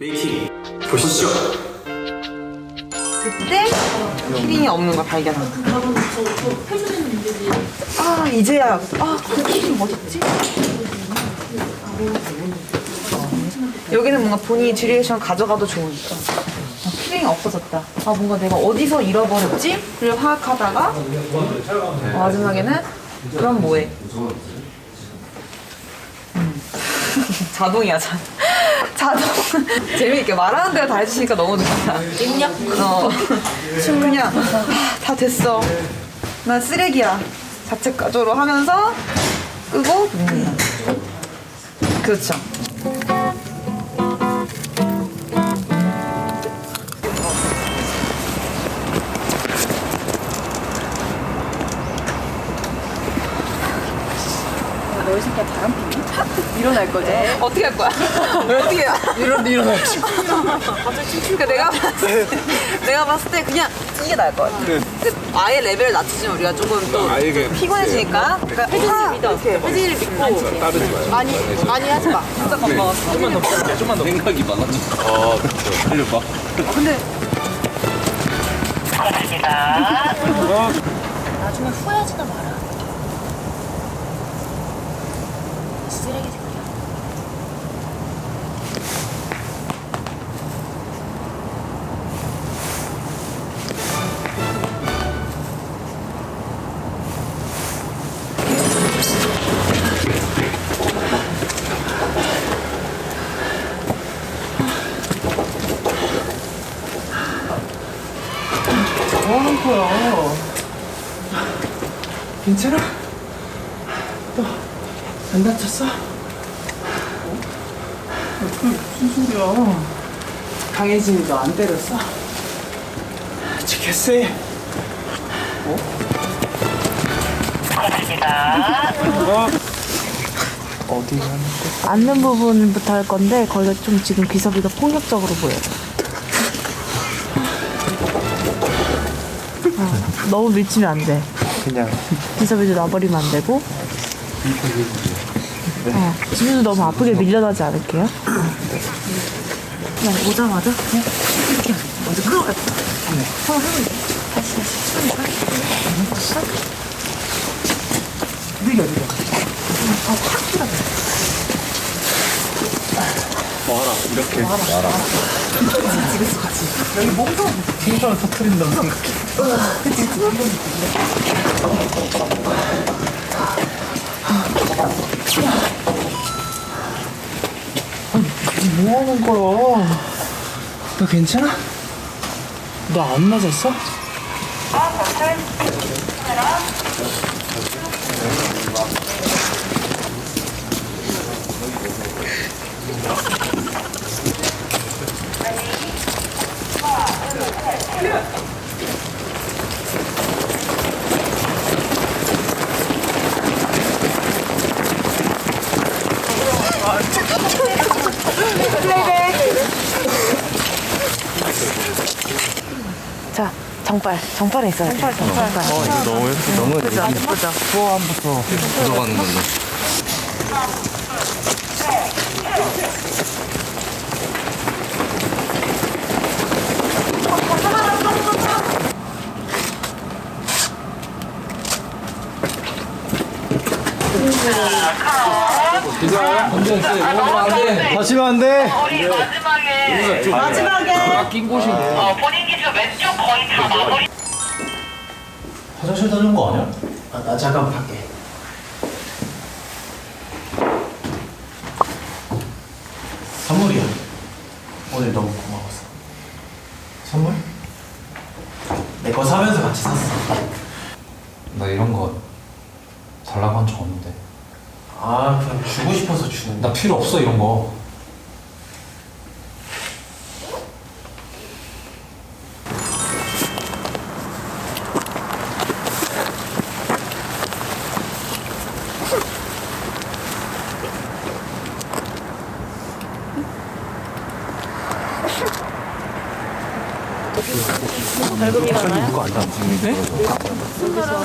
메이킹 보시죠. 그때 키링이 없는 걸 발견한 거야. 아 이제야 아그 키링 어딨지? 여기는 뭔가 본인이 듀레이션 가져가도 좋으니까 아, 키링이 없어졌다. 아 뭔가 내가 어디서 잃어버렸지? 를 파악하다가 마지막에는 그럼 뭐해? 음. 자동이야 자. 자동 재미있게 말하는 대로 다 해주시니까 너무 좋다. 입력. 어. 그냥 아, 다 됐어. 난 쓰레기야. 자책 가조로 하면서 끄고 음. 그렇죠. 일어날 거지? 어떻게 할 거야? 어떻게 해? 이런 일어나야지. 그러니까 내가 봤을 때, 내가 봤을 때 그냥 이게 나을 것 같아. 네. 그 아예 레벨을 낮추시면 우리가 조금 또 아예 그- 피곤해지니까. 그러니까 혜진이 믿어. 혜진이를 믿고 따르지 마요. 많이 많이 하지 마. 진짜 겁먹었어. 좀만 더, 좀만 더. 생각이 많아져. 아, 그렇죠. 살려봐. 근데 나중에 후회하지도 마라. 쓰레기 새끼 거야? 괜찮아? 너 안 다쳤어? 어? 그 무슨 소리야? 강혜진이 너 안 때렸어? 지켰어? 어? 어디 가는데? 앉는 부분부터 할 건데 거기가 좀 지금 기섭이가 폭력적으로 보여요. 너무 밀치면 안 돼. 그냥 기섭이도 놔버리면 안 되고. 어, 진우도 너무 아프게 밀려나지 않을게요. 그냥 오자마자 그냥 이렇게 하세요. 먼저 끌어가요. 한번 해볼게요. 다시 다시 천천히 할게요. 느려 느려 와라 이렇게 와라 여기 몸도 팀장을 터트린다고 생각해 뭐 하는 거야? 너 괜찮아? 너 안 맞았어? 자, 정발. 정발에 있어야 돼. 정발, 정발. 어, 이거 너무, 너무 그죠? 그죠? 후원부터 들어가는 걸로. 하시면 안 돼. 우리 마지막에 마지막에 낀 곳이 어, 본인 기준 왼쪽 거의 다 마무리 화장실 다니는 거 아니야? 아, 나 잠깐 밖에. 선물이야. 오늘 너무 고마웠어. 선물? 내 거 사면서 같이 샀어. 나 이런 거 달라고 한 적 없는데 아, 그냥 주고 싶어서 주는 나 필요 없어 이런 거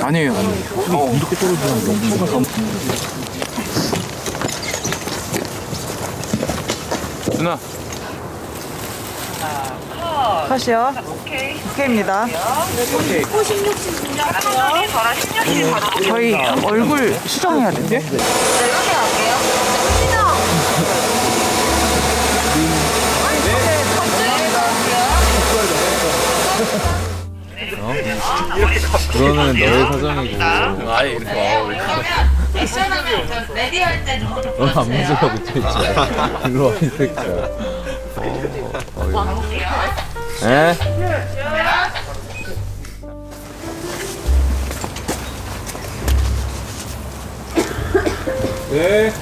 아니에요, 아니에요. 어, 이렇게 떨어지면 너무. 누나, 컷이요. 오케이. 오케이입니다. 저랑 16시 저희 얼굴 수정해야 돼. 이렇게 갈게요. 그거는 너의 사정이고 아예 이렇게 레디 할 때 넌안 무서워 붙어있지 일로 와 이 새끼야. 어, 에? 네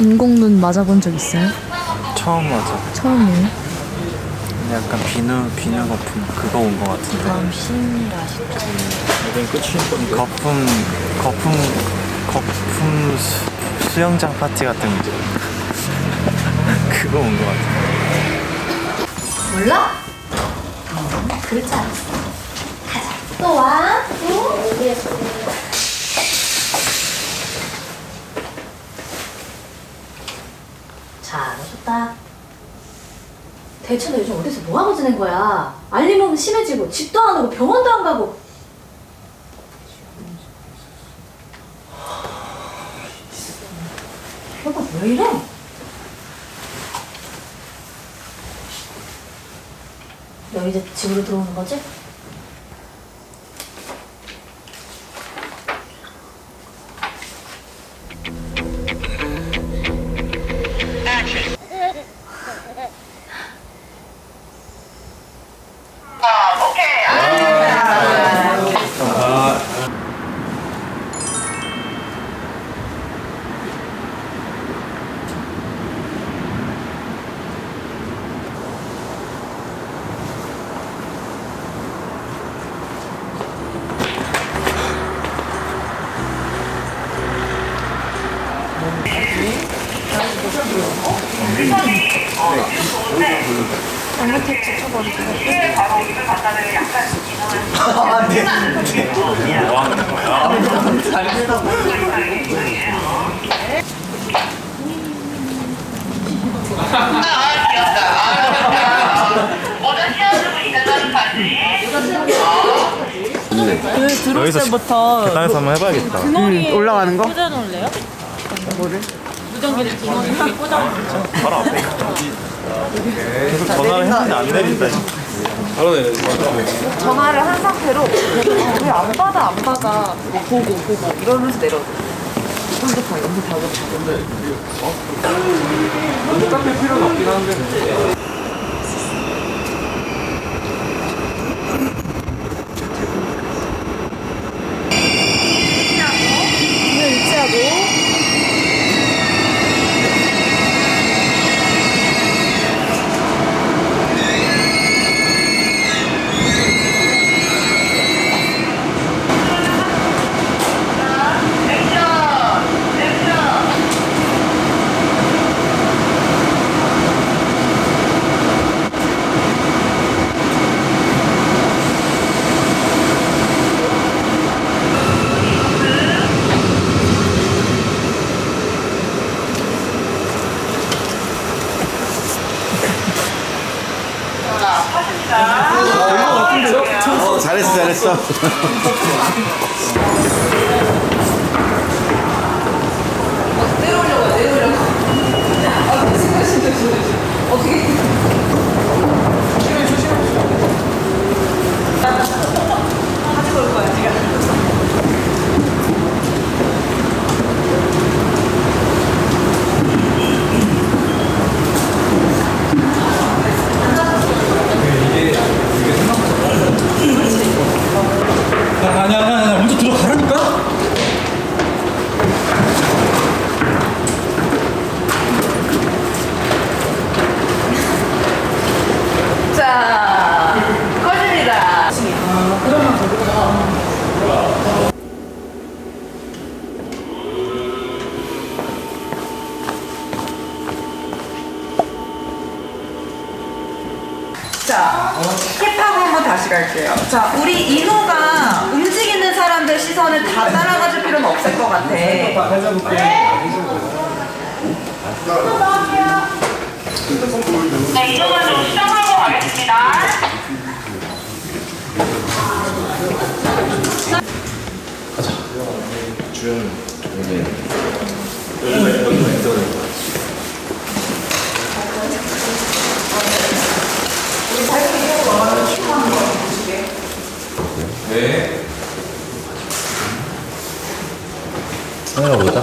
인공눈 맞아본 적 있어요? 처음 맞아. 처음이에요? 약간 비누 비누 거품 그거 온 거 같은데. 다음 신라 이건 끝일 건데 거품 거품 거품 수, 수영장 파티 같은 거. 그거 온 거 같아. 몰라? 어, 그럴 줄 알았어. 가자. 또 와. 응? 잘하셨다. 대체 너 요즘 어디서 뭐하고 지낸 거야? 알림은 심해지고 집도 안 오고 병원도 안 가고 여보 왜 이래? 너 이제 집으로 들어오는 거지? 들어올 때부터 계단에서 한번 해봐야겠다. 음, 올라가는 거? 계속 전화를 했는데 안 내린다. 바로 내려야지 전화를 한 상태로 왜 안 받아 안 받아 뭐 보고 보고 이러면서 내려. 핸드폰 핸드폰 깎일 필요는 없긴 한데 어, 잘했어 잘했어. 아니야 아니야 아니야 먼저 들어가라니까 자, 힙합 한번 다시 갈게요. 자, 우리 인호가 움직이는 사람들 시선을 다 따라가줄 필요는 없을 것 같아. 네, 이동으로 시작하고 가겠습니다. 생각보다